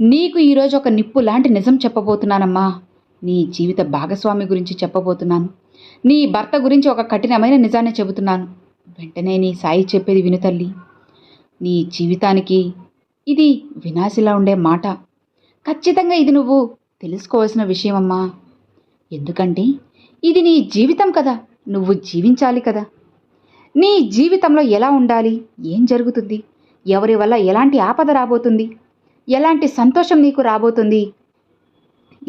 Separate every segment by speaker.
Speaker 1: నీకు ఈరోజు ఒక నిప్పు లాంటి నిజం చెప్పబోతున్నానమ్మా. నీ జీవిత భాగస్వామి గురించి చెప్పబోతున్నాను. నీ భర్త గురించి ఒక కఠినమైన నిజాన్ని చెబుతున్నాను. వెంటనే నీ సాయి చెప్పేది విను తల్లి. నీ జీవితానికి ఇది వినాశిలా ఉండే మాట. ఖచ్చితంగా ఇది నువ్వు తెలుసుకోవాల్సిన విషయమమ్మా. ఎందుకంటే ఇది నీ జీవితం కదా. నువ్వు జీవించాలి కదా. నీ జీవితంలో ఎలా ఉండాలి? ఏం జరుగుతుంది? ఎవరి వల్ల ఎలాంటి ఆపద రాబోతుంది? ఎలాంటి సంతోషం నీకు రాబోతుంది?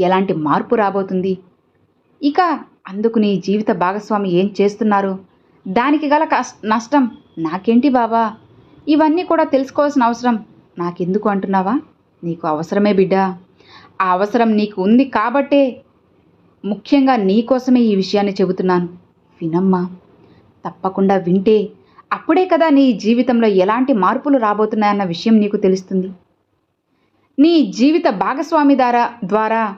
Speaker 1: ఎలాంటి మార్పు రాబోతుంది? ఇక అందుకు నీ జీవిత భాగస్వామి ఏం చేస్తున్నారు? దానికి గల నష్టం నాకేంటి బాబా ఇవన్నీ కూడా తెలుసుకోవాల్సిన అవసరం నాకెందుకు అంటున్నావా? నీకు అవసరమే బిడ్డ. ఆ అవసరం నీకు ఉంది కాబట్టే ముఖ్యంగా నీ కోసమే ఈ విషయాన్ని చెబుతున్నాను. వినమ్మా తప్పకుండా వింటే అప్పుడే కదా నీ జీవితంలో ఎలాంటి మార్పులు రాబోతున్నాయన్న విషయం నీకు తెలుస్తుంది. నీ జీవిత భాగస్వామి ద్వారా ద్వారా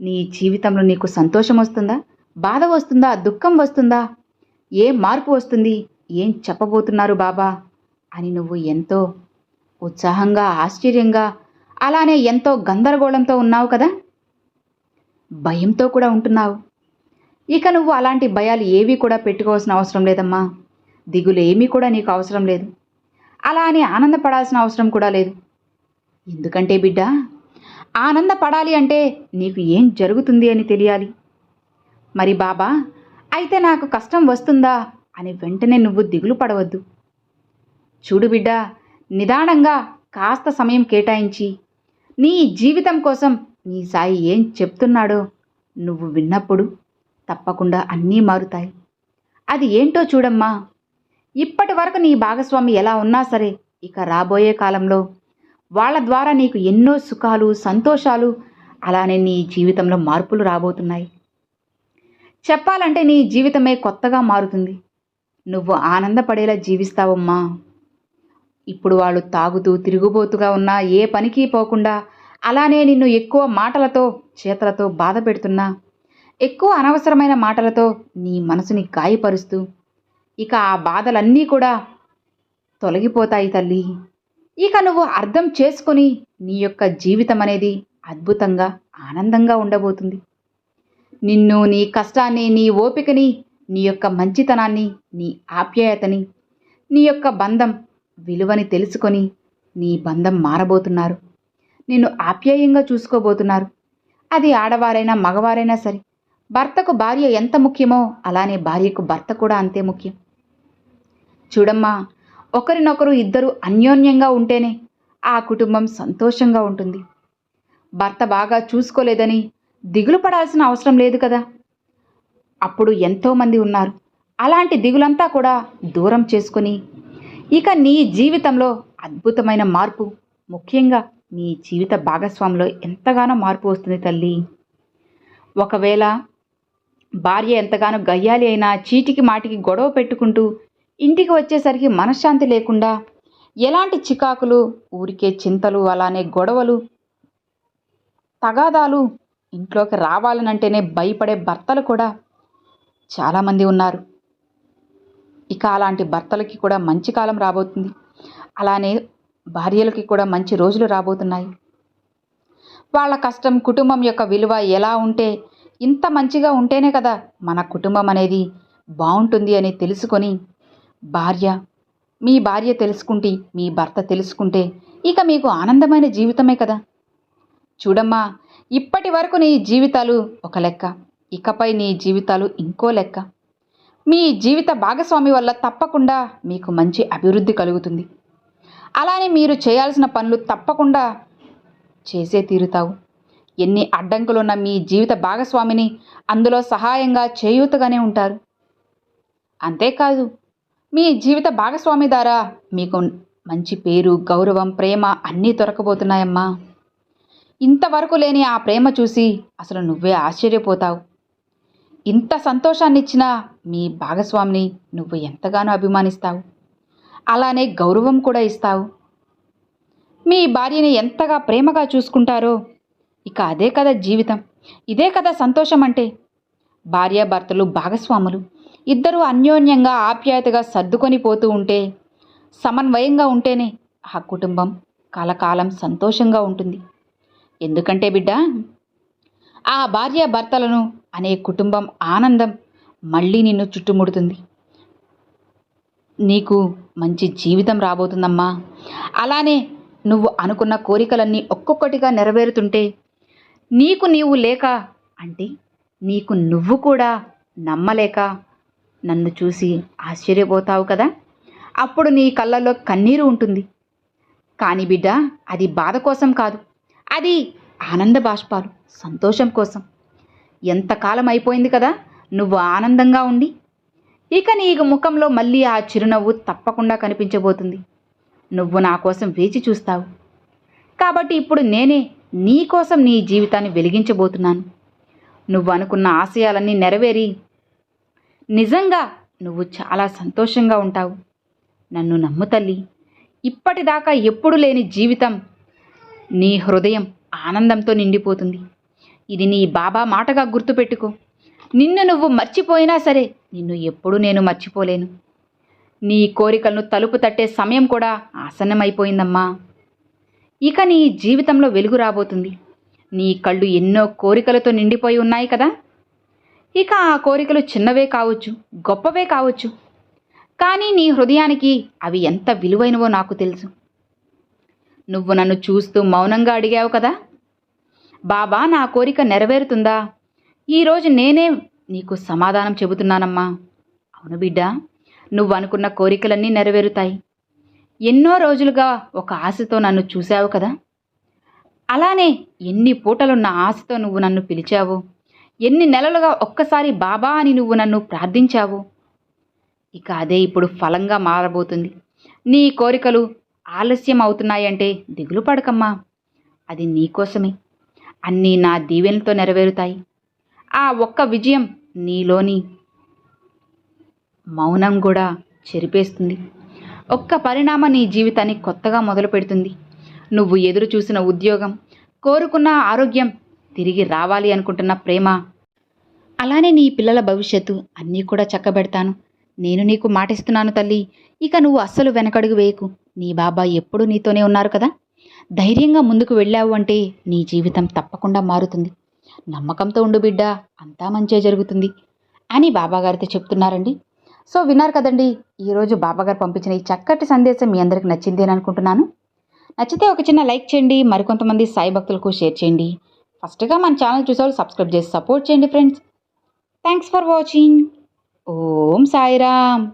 Speaker 1: నీ జీవితంలో నీకు సంతోషం వస్తుందా? బాధ వస్తుందా? దుఃఖం వస్తుందా? ఏ మార్పు వస్తుంది? ఏం చెప్పబోతున్నారు బాబా? అని నువ్వు ఎంతో ఉత్సాహంగా ఆశ్చర్యంగా అలానే ఎంతో గందరగోళంతో ఉన్నావు కదా? భయంతో కూడా ఉంటున్నావు. ఇక నువ్వు అలాంటి భయాలు ఏవి కూడా పెట్టుకోవాల్సిన అవసరం లేదమ్మా. దిగులు ఏమీ కూడా నీకు అవసరం లేదు. అలా అని ఆనందపడాల్సిన అవసరం కూడా లేదు. ఎందుకంటే బిడ్డ ఆనందపడాలి అంటే నీకు ఏం జరుగుతుంది అని తెలియాలి. మరి బాబా అయితే నాకు కష్టం వస్తుందా అని వెంటనే నువ్వు దిగులు పడవద్దు. చూడు బిడ్డ నిదానంగా కాస్త సమయం కేటాయించి నీ జీవితం కోసం నీ సాయి ఏం చెప్తున్నాడో నువ్వు విన్నప్పుడు తప్పకుండా అన్నీ మారుతాయి. అది ఏంటో చూడమ్మా. ఇప్పటి వరకు నీ భాగస్వామి ఎలా ఉన్నా సరే ఇక రాబోయే కాలంలో వాళ్ళ ద్వారా నీకు ఎన్నో సుఖాలు సంతోషాలు అలానే నీ జీవితంలో మార్పులు రాబోతున్నాయి. చెప్పాలంటే నీ జీవితమే కొత్తగా మారుతుంది. నువ్వు ఆనందపడేలా జీవిస్తావమ్మా. ఇప్పుడు వాళ్ళు తాగుతూ తిరుగుబోతుగా ఉన్నా ఏ పనికి పోకుండా అలానే నిన్ను ఎక్కువ మాటలతో చేతలతో బాధ పెడుతున్నా ఎక్కువ అనవసరమైన మాటలతో నీ మనసుని గాయపరుస్తూ ఇక ఆ బాధలన్నీ కూడా తొలగిపోతాయి తల్లి. ఇక నువ్వు అర్థం చేసుకొని నీ యొక్క జీవితం అనేది అద్భుతంగా ఆనందంగా ఉండబోతుంది. నిన్ను నీ కష్టాన్ని నీ ఓపికని నీ యొక్క మంచితనాన్ని నీ ఆప్యాయతని నీ యొక్క బంధం విలువని తెలుసుకొని నీ బంధం మారబోతున్నారు. నిన్ను ఆప్యాయంగా చూసుకోబోతున్నారు. అది ఆడవారైనా మగవారైనా సరే భర్తకు భార్య ఎంత ముఖ్యమో అలానే భార్యకు భర్త కూడా అంతే ముఖ్యం. చూడమ్మా ఒకరినొకరు ఇద్దరు అన్యోన్యంగా ఉంటేనే ఆ కుటుంబం సంతోషంగా ఉంటుంది. భర్త బాగా చూసుకోలేదని దిగులు పడాల్సిన అవసరం లేదు కదా. అప్పుడు ఎంతోమంది ఉన్నారు. అలాంటి దిగులంతా కూడా దూరం చేసుకొని ఇక నీ జీవితంలో అద్భుతమైన మార్పు ముఖ్యంగా నీ జీవిత భాగస్వామిలో ఎంతగానో మార్పు వస్తుంది తల్లి. ఒకవేళ భార్య ఎంతగానో గయ్యాలి అయినా చీటికి మాటికి గొడవ పెట్టుకుంటూ ఇంటికి వచ్చేసరికి మనశ్శాంతి లేకుండా ఎలాంటి చికాకులు ఊరికే చింతలు అలానే గొడవలు తగాదాలు ఇంట్లోకి రావాలనంటేనే భయపడే భర్తలు కూడా చాలామంది ఉన్నారు. ఇక అలాంటి భర్తలకి కూడా మంచి కాలం రాబోతుంది. అలానే భార్యలకి కూడా మంచి రోజులు రాబోతున్నాయి. వాళ్ళ కష్టం కుటుంబం యొక్క విలువ ఎలా ఉంటే ఇంత మంచిగా ఉంటేనే కదా మన కుటుంబం అనేది బాగుంటుంది అని తెలుసుకొని భార్య. మీ భార్య తెలుసుకుంటే మీ భర్త తెలుసుకుంటే ఇక మీకు ఆనందమైన జీవితమే కదా. చూడమ్మా ఇప్పటి వరకు నీ జీవితాలు ఒక లెక్క. ఇకపై నీ జీవితాలు ఇంకో లెక్క. మీ జీవిత భాగస్వామి వల్ల తప్పకుండా మీకు మంచి అభివృద్ధి కలుగుతుంది. అలానే మీరు చేయాల్సిన పనులు తప్పకుండా చేసే తీరుతావు. ఎన్ని అడ్డంకులున్న మీ జీవిత భాగస్వామిని అందులో సహాయంగా చేయూతగానే ఉంటారు. అంతేకాదు మీ జీవిత భాగస్వామి ద్వారా మీకు మంచి పేరు గౌరవం ప్రేమ అన్నీ దొరకబోతున్నాయమ్మా. ఇంతవరకు లేని ఆ ప్రేమ చూసి అసలు నువ్వే ఆశ్చర్యపోతావు. ఇంత సంతోషాన్నిచ్చిన మీ భాగస్వామిని నువ్వు ఎంతగానో అభిమానిస్తావు. అలానే గౌరవం కూడా ఇస్తావు. మీ భార్యని ఎంతగా ప్రేమగా చూసుకుంటారో ఇక అదే కదా జీవితం. ఇదే కదా సంతోషం అంటే భార్యాభర్తలు భాగస్వాములు ఇద్దరూ అన్యోన్యంగా ఆప్యాయతగా సర్దుకొని పోతూ ఉంటే సమన్వయంగా ఉంటేనే ఆ కుటుంబం కలకాలం సంతోషంగా ఉంటుంది. ఎందుకంటే బిడ్డ ఆ భార్యాభర్తలను అనే కుటుంబం ఆనందం మళ్ళీ నిన్ను చుట్టుముడుతుంది. నీకు మంచి జీవితం రాబోతుందమ్మా. అలానే నువ్వు అనుకున్న కోరికలన్నీ ఒక్కొక్కటిగా నెరవేరుతుంటే నీకు నీవు లేక అంటే నీకు నువ్వు కూడా నమ్మలేక నన్ను చూసి ఆశ్చర్యపోతావు కదా? అప్పుడు నీ కళ్ళల్లో కన్నీరు ఉంటుంది. కానీ బిడ్డ అది బాధ కోసం కాదు. అది ఆనంద బాష్పాలు సంతోషం కోసం. ఎంతకాలం అయిపోయింది కదా? నువ్వు ఆనందంగా ఉండి. ఇక నీ ముఖంలో మళ్ళీ ఆ చిరునవ్వు తప్పకుండా కనిపించబోతుంది. నువ్వు నా కోసం వేచి చూస్తావు. కాబట్టి ఇప్పుడు నేనే నీ కోసం నీ జీవితాన్ని వెలిగించబోతున్నాను. నువ్వు అనుకున్న ఆశయాలన్నీ నెరవేరి నిజంగా నువ్వు చాలా సంతోషంగా ఉంటావు. నన్ను నమ్ము తల్లి. ఇప్పటిదాకా ఎప్పుడు లేని జీవితం నీ హృదయం ఆనందంతో నిండిపోతుంది. ఇది నీ బాబా మాటగా గుర్తుపెట్టుకో. నిన్ను నువ్వు మర్చిపోయినా సరే నిన్ను ఎప్పుడూ నేను మర్చిపోలేను. నీ కోరికలను తలుపు తట్టే సమయం కూడా ఆసన్నమైపోయిందమ్మా. ఇక నీ జీవితంలో వెలుగు రాబోతుంది. నీ కళ్ళు ఎన్నో కోరికలతో నిండిపోయి ఉన్నాయి కదా? ఇక ఆ కోరికలు చిన్నవే కావచ్చు గొప్పవే కావచ్చు. కానీ నీ హృదయానికి అవి ఎంత విలువైనవో నాకు తెలుసు. నువ్వు నన్ను చూస్తూ మౌనంగా అడిగావు కదా? బాబా నా కోరిక నెరవేరుతుందా? ఈరోజు నేనే నీకు సమాధానం చెబుతున్నానమ్మా. అవును బిడ్డ నువ్వు అనుకున్న కోరికలన్నీ నెరవేరుతాయి. ఎన్నో రోజులుగా ఒక ఆశతో నన్ను చూశావు కదా? అలానే ఎన్ని పూటలున్న ఆశతో నువ్వు నన్ను పిలిచావు? ఎన్ని నెలలుగా ఒక్కసారి బాబా అని నువ్వు నన్ను ప్రార్థించావు? ఇక అదే ఇప్పుడు ఫలంగా మారబోతుంది. నీ కోరికలు ఆలస్యం అవుతున్నాయంటే దిగులు పడకమ్మా. అది నీకోసమే అన్నీ నా దీవెనలతో నెరవేరుతాయి. ఆ ఒక్క విజయం నీలోని మౌనం కూడా చెరిపేస్తుంది. ఒక్క పరిణామం నీ జీవితాన్ని కొత్తగా మొదలు పెడుతుంది నువ్వు ఎదురు చూసిన ఉద్యోగం కోరుకున్న ఆరోగ్యం తిరిగి రావాలి అనుకుంటున్న ప్రేమ. అలానే నీ పిల్లల భవిష్యత్తు అన్నీ కూడా చక్కబెడతాను. నేను నీకు మాటిస్తున్నాను తల్లి. ఇక నువ్వు అస్సలు వెనకడుగు వేయకు. నీ బాబా ఎప్పుడు నీతోనే ఉన్నారు కదా? ధైర్యంగా ముందుకు వెళ్ళావు అంటే నీ జీవితం తప్పకుండా మారుతుంది. నమ్మకంతో ఉండు బిడ్డ అంతా మంచే జరుగుతుంది అని బాబాగారితో చెప్తున్నారండి. సో విన్నారు కదండి ఈరోజు బాబాగారు పంపించిన ఈ చక్కటి సందేశం మీ అందరికి నచ్చింది అని అనుకుంటున్నాను నచ్చితే ఒక చిన్న లైక్ చేయండి మరికొంతమంది సాయి భక్తులకు షేర్ చేయండి. ఫస్ట్గా మన ఛానల్ చూసేవాళ్ళు సబ్స్క్రైబ్ చేసి సపోర్ట్ చేయండి friends. Thanks for watching Om Sairam.